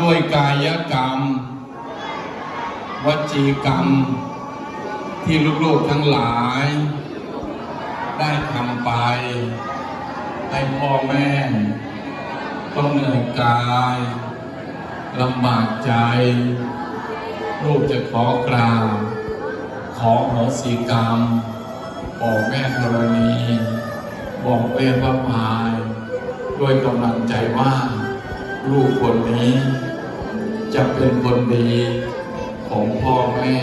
ด้วยกายกรรม วจีกรรม ที่ลูกๆทั้งหลาย ได้ทำไป ให้พ่อแม่ ต้องเหนื่อยกายลำบากใจ ลูกจะขอกราบขอโหสิกรรม บอกแม่ธรณี บอกเรียพระพาย ด้วยกำลังใจว่า ลูกคนนี้ จะเป็นคนดีของพ่อแม่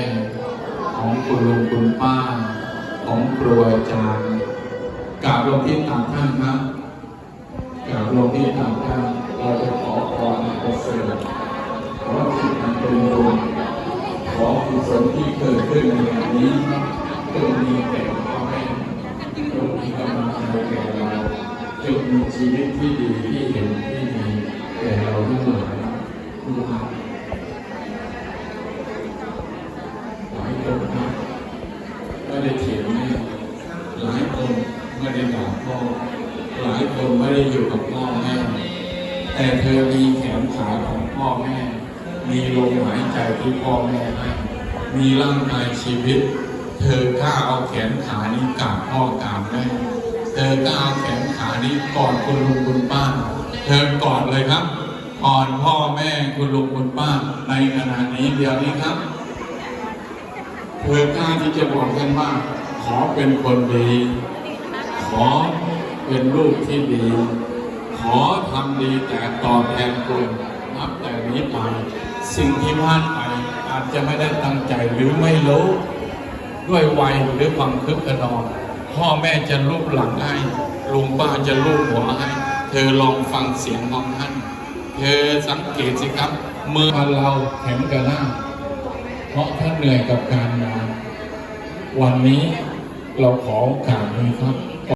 ของคุณลุงคุณป้า ของครูอาจารย์กราบลงที่ตามท่านครับกราบลงที่ตามท่านเราจะขอพรในประเสริฐขอที่ทำเป็นบุญขอกุศลที่เกิดขึ้นในวันนี้จงมีแก่พ่อแม่จงมีกำลังใจแก่เราจงมีชีวิตที่ดีที่เห็นที่ดีแก่เราทั้งหลายทุกท่านหลายคนครับไม่ได้เถียงแม่หลายคนไม่ พ่อหลายคนไม่ได้อยู่กับพ่อแม่แต่เธอมีแขนขาของพ่อแม่ มีลมหายใจที่พ่อแม่ให้มีร่างกายชีวิต เธอกล้าเอาแขนขานี้กราบพ่อกราบแม่เธอกล้าเอาแขนขานี้กอดคุณลุงคุณป้า เธอกอดเลยครับกอดพ่อแม่คุณลุงคุณป้าในขณะนี้เดียวนี้ครับ เธอกล้าที่จะบอกกันว่าขอเป็นคนดี ขอเป็นลูกที่ดี ขอทำดีแต่ตอบแทนคุณนับแต่นี้ไปสิ่งที่พลาดไปอาจจะไม่ได้ตั้งใจหรือไม่รู้ ด้วยวัยหรือความคึกขนองพ่อแม่จะรูปหลังให้ลุงป้าจะรูปหัวให้ เธอลองฟังเสียงของท่าน เธอสังเกตสิครับ มือเราแข็งกระด้างเพราะท่านเหนื่อยกับการงาน วันนี้เราขอโอกาสนี้ครับ